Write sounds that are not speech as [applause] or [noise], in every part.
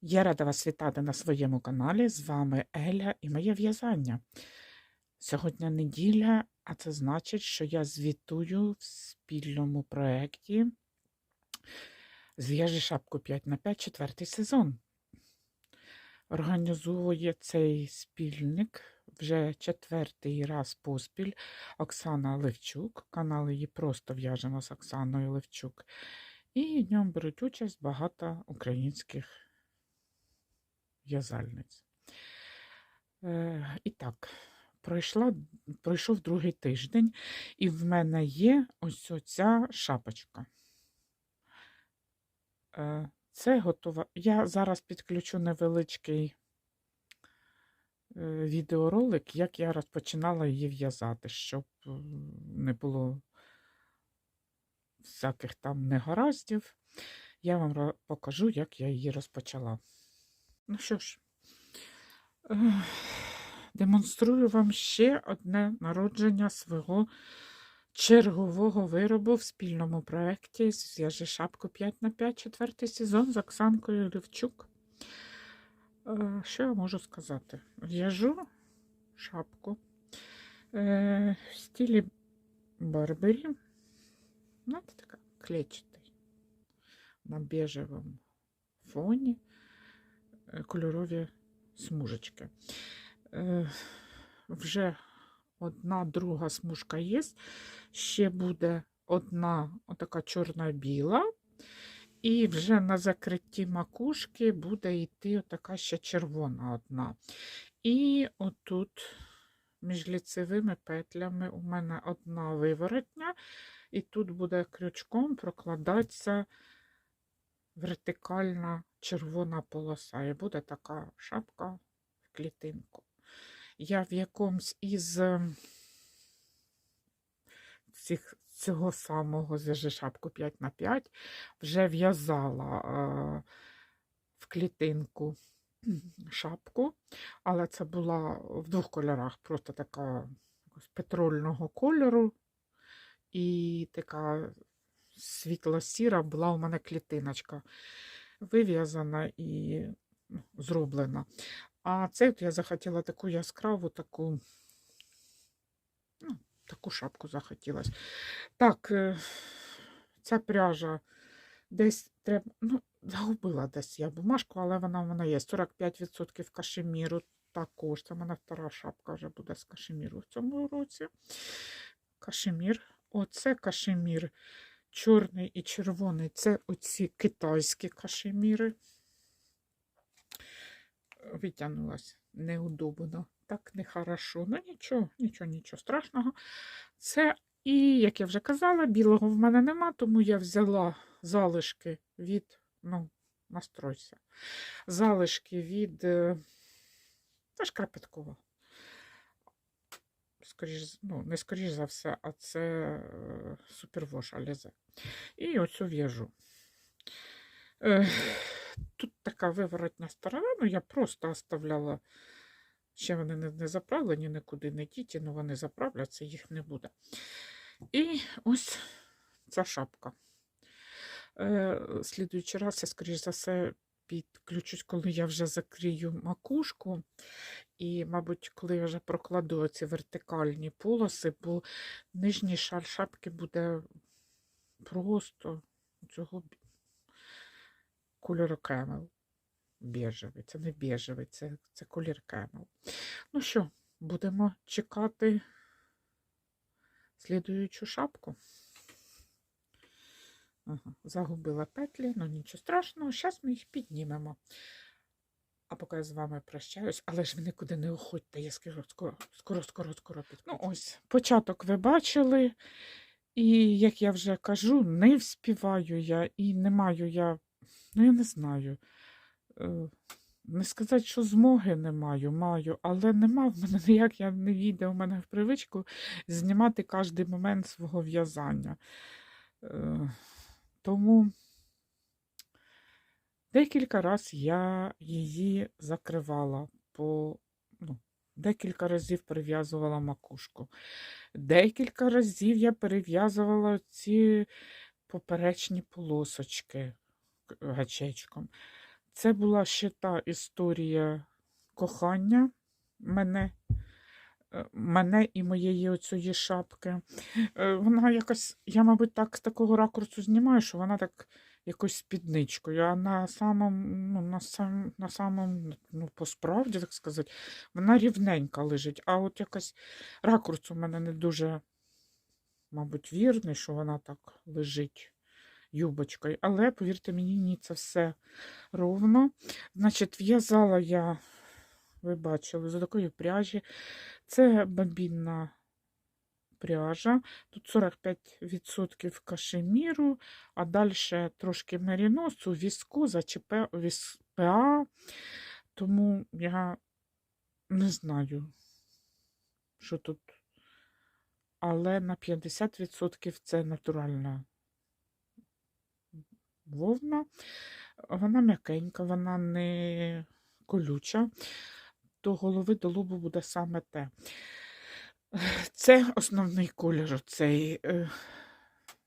Я рада вас вітати на своєму каналі. З вами Еля і моє в'язання. Сьогодні неділя, а це значить, що я звітую в спільному проєкті Зв'яжи шапку 5 на 5 четвертий сезон. Організує цей спільник вже четвертий раз поспіль Оксана Левчук. Канал її просто в'яжемо з Оксаною Левчук. І в ньому беруть участь багато українських в'язальниць. Е, і так, пройшла, пройшов другий тиждень, і в мене є ось оця шапочка. Е, це готова. Я зараз підключу невеличкий е, відеоролик, як я розпочинала її в'язати, щоб е, не було всяких там негараздів. Я вам покажу, як я її розпочала. Ну що ж, демонструю вам ще одне народження свого чергового виробу в спільному проєкті Зв'яжи шапку 5 на 5 четвертий сезон з Оксанкою Левчук. Е, Що я можу сказати? В'яжу шапку е, в стилі Барбері. Знаєте, така клетчатий на бежевому фоні кольорові смужечки. Е, Вже одна друга смужка є. Ще буде одна отака чорна-біла. І вже на закритті макушки буде йти отака ще червона одна. І отут між ліцевими петлями у мене одна виворотня, і тут буде крючком прокладатися вертикальна червона полоса. І буде така шапка в клітинку. Я в якомусь із е, цих, цього самого зв'яжи шапку 5 на 5 вже в'язала е, в клітинку [clears throat] шапку, але це була в двох кольорах, просто така якогось петрольного кольору і така світло-сіра була у мене клітиночка вив'язана і ну, зроблена. А це от я захотіла таку яскраву, таку, ну, таку шапку захотілося. Так, е, ця пряжа десь треба, ну, загубила десь я бумажку, але вона в мене є. 45% кашеміру також. Це в мене втора шапка вже буде з кашеміру в цьому році. Кашемір. Оце кашемір чорний і червоний. Це оці китайські кашеміри витягнулась неудобно, так нехорошо. Ну нічого, нічого, нічого страшного. Це, і, як я вже казала, білого в мене нема, тому я взяла залишки від, ну, настройся, залишки від е, та шкарпеткова. Скоріш, ну, не скоріш за все, а це е, супервош Алізе. І оцю в'яжу. Е, Тут така виворотня сторона, ну я просто оставляла, ще вони не, не заправлені, нікуди не діті, ну вони заправляться, їх не буде. І ось ця шапка. Е, Слідуючий раз я, скоріш за все, підключусь, коли я вже закрию макушку. І, мабуть, коли я вже прокладу ці вертикальні полоси, бо нижній шар шапки буде просто цього кольору кемел. Біжевий. Це не біжевий, це, це колір кемел. Ну що, будемо чекати слідуючу шапку. Ага, загубила петлі, ну нічого страшного, зараз ми їх піднімемо. А поки я з вами прощаюсь, але ж ви нікуди не уходьте, я скоро, скоро, скоро, скоро, скоро підключу. Ну ось, початок ви бачили, і як я вже кажу, не вспіваю я і не маю я, ну я не знаю. е, Не сказати, що змоги не маю, маю, але нема в мене [laughs] ніяк, я не війде у мене в привичку знімати кожен момент свого в'язання. Тому декілька разів я її закривала по ну, декілька разів перев'язувала макушку. Декілька разів я перев'язувала ці поперечні полосочки гачечком. Це була ще та історія кохання мене, мене і моєї оцієї шапки. Е, Вона якось, я, мабуть, так з такого ракурсу знімаю, що вона так якось спідничкою, а на самому, ну, на сам, на самому, ну, по справді, так сказати, вона рівненька лежить. А от якось ракурс у мене не дуже, мабуть, вірний, що вона так лежить юбочкою. Але, повірте мені, ні, це все ровно. Значить, в'язала я, ви бачили, з такої пряжі. Це бобінна пряжа. Тут 45% кашеміру, а далі трошки меріносу, віскоза чи П- ПА. Тому я не знаю, що тут. Але на 50% це натуральна вовна. Вона м'якенька, вона не колюча. До голови до лобу буде саме те. Це основний колір цієї е,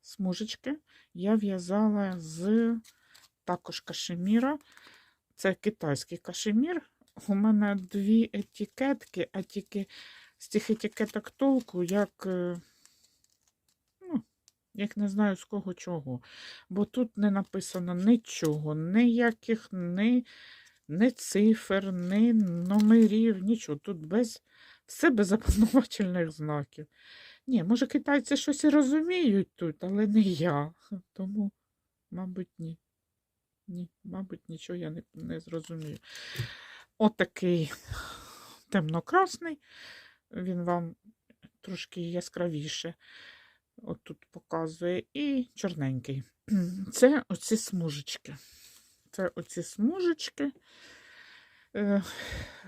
смужечки. Я в'язала з також кашеміра. Це китайський кашемір. У мене дві етикетки, а тільки з цих етикеток толку, як, е, ну, як не знаю з кого чого. Бо тут не написано нічого, ніяких ні, ні цифр, ні номерів, нічого. Тут без, все без [laughs] опознавательних знаків. Ні, може, китайці щось і розуміють тут, але не я. [laughs] Тому, мабуть, ні. Ні, мабуть, нічого я не, не зрозумію. Отакий темно-красний. Він вам трошки яскравіше отут показує. І чорненький. [clears throat] Це оці смужечки. Це оці смужечки. Е,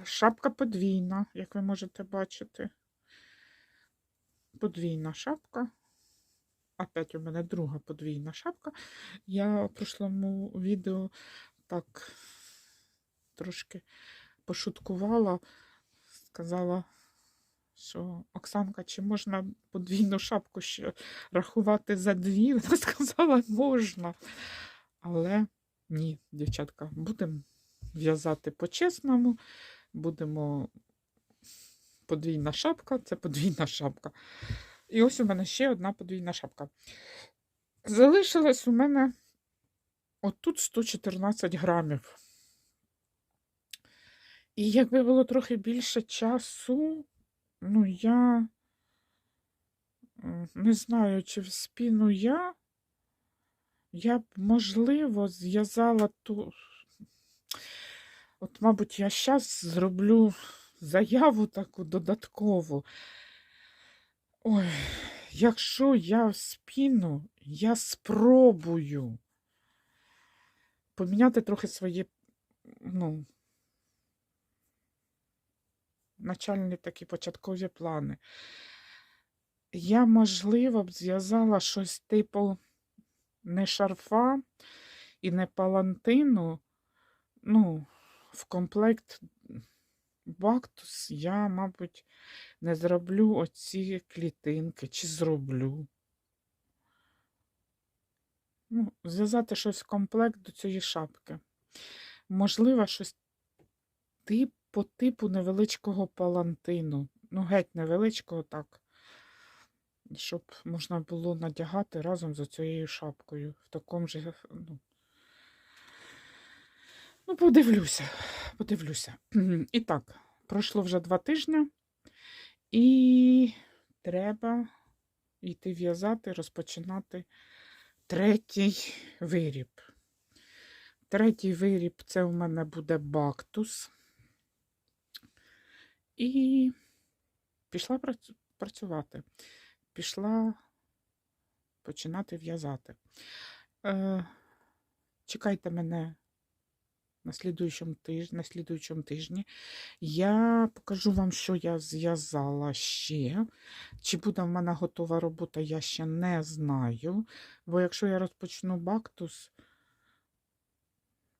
Шапка подвійна, як ви можете бачити. Подвійна шапка. Опять у мене друга подвійна шапка. Я в прошлому відео так трошки пошуткувала, сказала, що Оксанка, чи можна подвійну шапку ще рахувати за дві? [laughs] Вона сказала, можна. Але ні, дівчатка, будемо в'язати по-чесному, будемо подвійна шапка, це подвійна шапка. І ось у мене ще одна подвійна шапка. Залишилось у мене отут 114 грамів. І якби було трохи більше часу, ну я не знаю, чи в спіну я, я б, можливо, зв'язала ту. От, мабуть, я зараз зроблю заяву таку додаткову. Ой, якщо я спіну, я спробую поміняти трохи свої, ну, начальні такі початкові плани. Я, можливо, б зв'язала щось типу не шарфа і не палантину, ну, в комплект бактус я, мабуть, не зроблю оці клітинки, чи зроблю. Ну, зв'язати щось в комплект до цієї шапки. Можливо, щось тип, по типу невеличкого палантину. Ну, геть невеличкого, так. Щоб можна було надягати разом з цією шапкою. В такому же, ну, ну, подивлюся, подивлюся. І так, пройшло вже два тижні, і треба йти в'язати, розпочинати третій виріб. Третій виріб це у мене буде бактус. І пішла працю- працювати. Пішла починати в'язати. Е, чекайте мене на слідуючому тижні, на слідуючому тижні. Я покажу вам, що я зв'язала ще. Чи буде в мене готова робота, я ще не знаю. Бо якщо я розпочну бактус,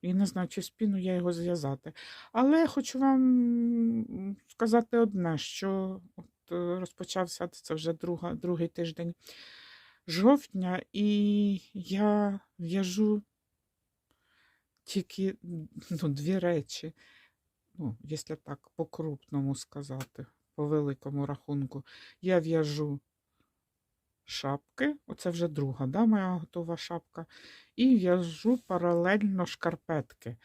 і не знаю, чи спіну я його зв'язати. Але хочу вам сказати одне, що розпочався це вже друга, другий тиждень жовтня, і я в'яжу тільки ну, дві речі. Ну, якщо так по-крупному сказати, по великому рахунку. Я в'яжу шапки, оце вже друга, да, моя готова шапка, і в'яжу паралельно шкарпетки.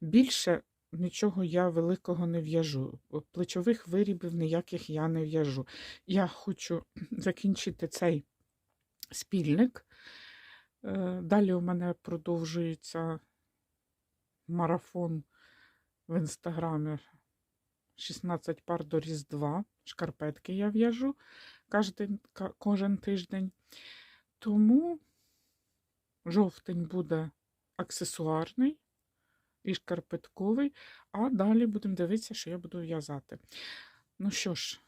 Більше нічого я великого не в'яжу. Плечових вирібів ніяких я не в'яжу. Я хочу [clears throat] закінчити цей спільник. Е, Далі у мене продовжується марафон в інстаграмі 16 пар до Різдва. Шкарпетки я в'яжу кожен, кожен тиждень. Тому жовтень буде аксесуарний і шкарпетковий, а далі будемо дивитися, що я буду в'язати. Ну що ж,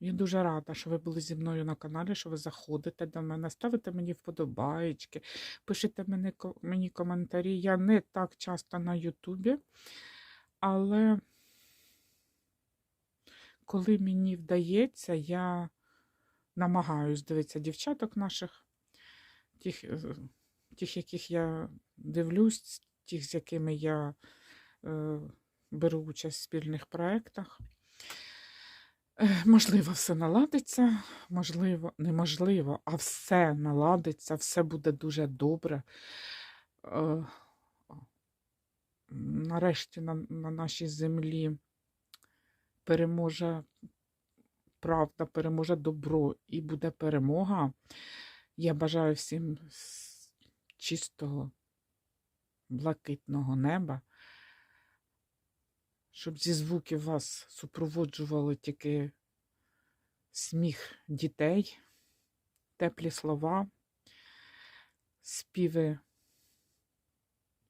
я дуже рада, що ви були зі мною на каналі, що ви заходите до мене, ставите мені вподобаєчки, пишете мені, мені коментарі. Я не так часто на Ютубі, але коли мені вдається, я намагаюсь дивитися дівчаток наших, тих, е, тих яких я дивлюсь, тих, з якими я е, беру участь в спільних проєктах. Можливо, все наладиться, можливо, неможливо, а все наладиться, все буде дуже добре. Е, Нарешті на, на нашій землі переможе правда, переможе добро і буде перемога. Я бажаю всім чистого, блакитного неба, щоб зі звуків вас супроводжували тільки сміх дітей, теплі слова, співи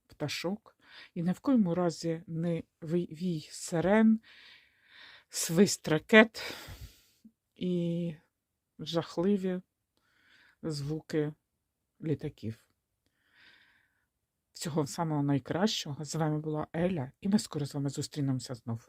пташок. І ні в коєму разі не вій сирен, свист ракет і жахливі звуки літаків. Всього самого найкращого. З вами була Еля, і ми скоро з вами зустрінемося знов.